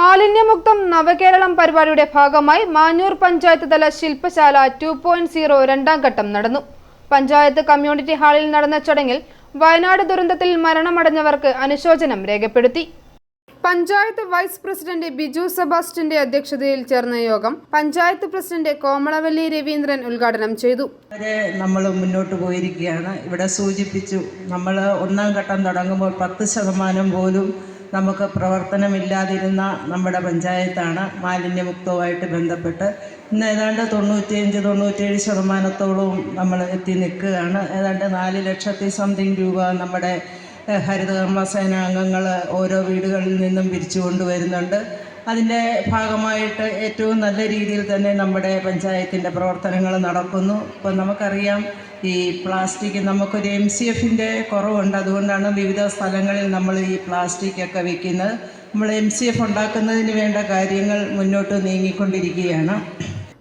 മാലിന്യമുക്തം നവകേരളം പരിപാടിയുടെ ഭാഗമായി മാഞ്ഞൂർ പഞ്ചായത്ത് തല ശില്പശാല ടു പോയിന്റ് സീറോ രണ്ടാം ഘട്ടം നടന്നു. പഞ്ചായത്ത് കമ്മ്യൂണിറ്റി ഹാളിൽ നടന്ന ചടങ്ങിൽ വയനാട് ദുരന്തത്തിൽ മരണമടഞ്ഞവർക്ക് അനുശോചനം രേഖപ്പെടുത്തി. പഞ്ചായത്ത് വൈസ് പ്രസിഡന്റ് ബിജു സെബാസ്റ്റിന്റെ അധ്യക്ഷതയിൽ ചേർന്ന യോഗം പഞ്ചായത്ത് പ്രസിഡന്റ് കോമളവല്ലി രവീന്ദ്രൻ ഉദ്ഘാടനം ചെയ്തു. നമ്മൾ മുന്നോട്ട് പോയിരിക്കുകയാണ്. ഇവിടെ സൂചിപ്പിച്ചു നമ്മൾ ഒന്നാം ഘട്ടം തുടങ്ങുമ്പോൾ പത്ത് ശതമാനം പോലും നമുക്ക് പ്രവർത്തനമില്ലാതിരുന്ന നമ്മുടെ പഞ്ചായത്താണ് മാലിന്യമുക്തവുമായിട്ട് ബന്ധപ്പെട്ട് ഇന്ന് ഏതാണ്ട് തൊണ്ണൂറ്റിയഞ്ച് തൊണ്ണൂറ്റേഴ് ശതമാനത്തോളവും നമ്മൾ എത്തി നിൽക്കുകയാണ്. ഏതാണ്ട് നാല് ലക്ഷത്തി സംതിങ് രൂപ നമ്മുടെ ഹരിതകർമ്മ അംഗങ്ങൾ ഓരോ വീടുകളിൽ നിന്നും പിരിച്ചു കൊണ്ടുവരുന്നുണ്ട് അതിന്റെ ഭാഗമായിട്ട് ഏറ്റവും നല്ല രീതിയിൽ തന്നെ നമ്മുടെ പഞ്ചായത്തിന്റെ പ്രവർത്തനങ്ങൾ നടക്കുന്നു. ഇപ്പം നമുക്കറിയാം ഈ പ്ലാസ്റ്റിക് നമുക്കൊരു എം സി എഫിന്റെ കുറവുണ്ട്. അതുകൊണ്ടാണ് വിവിധ സ്ഥലങ്ങളിൽ നമ്മൾ ഈ പ്ലാസ്റ്റിക് ഒക്കെ വയ്ക്കുന്നത് നമ്മൾ എം സി എഫ് ഉണ്ടാക്കുന്നതിന് വേണ്ട കാര്യങ്ങൾ മുന്നോട്ട് നീങ്ങിക്കൊണ്ടിരിക്കുകയാണ്.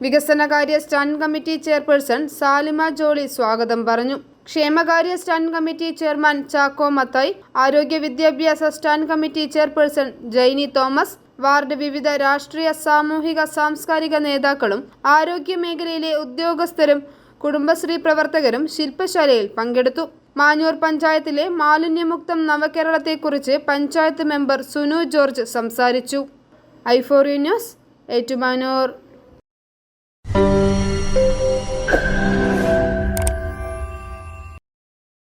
വികസനകാര്യ stand committee chairperson Salima Jolly സ്വാഗതം പറഞ്ഞു. ക്ഷേമകാര്യ stand committee chairman Chacko Mathai. ആരോഗ്യ വിദ്യാഭ്യാസ stand committee chairperson Jaini Thomas. Ward വിവിധ രാഷ്ട്രീയ സാമൂഹിക സാംസ്കാരിക നേതാക്കളും ആരോഗ്യ മേഖലയിലെ ഉദ്യോഗസ്ഥരും കുടുംബശ്രീ പ്രവർത്തകരും ശില്പശാലയിൽ പങ്കെടുത്തു. മാഞ്ഞൂർ പഞ്ചായത്തിലെ മാലിന്യമുക്തം നവകേരളത്തെക്കുറിച്ച് പഞ്ചായത്ത് മെമ്പർ സുനു ജോർജ് സംസാരിച്ചു. ഐഫോറി ന്യൂസ് ഏറ്റുമാനൂർ.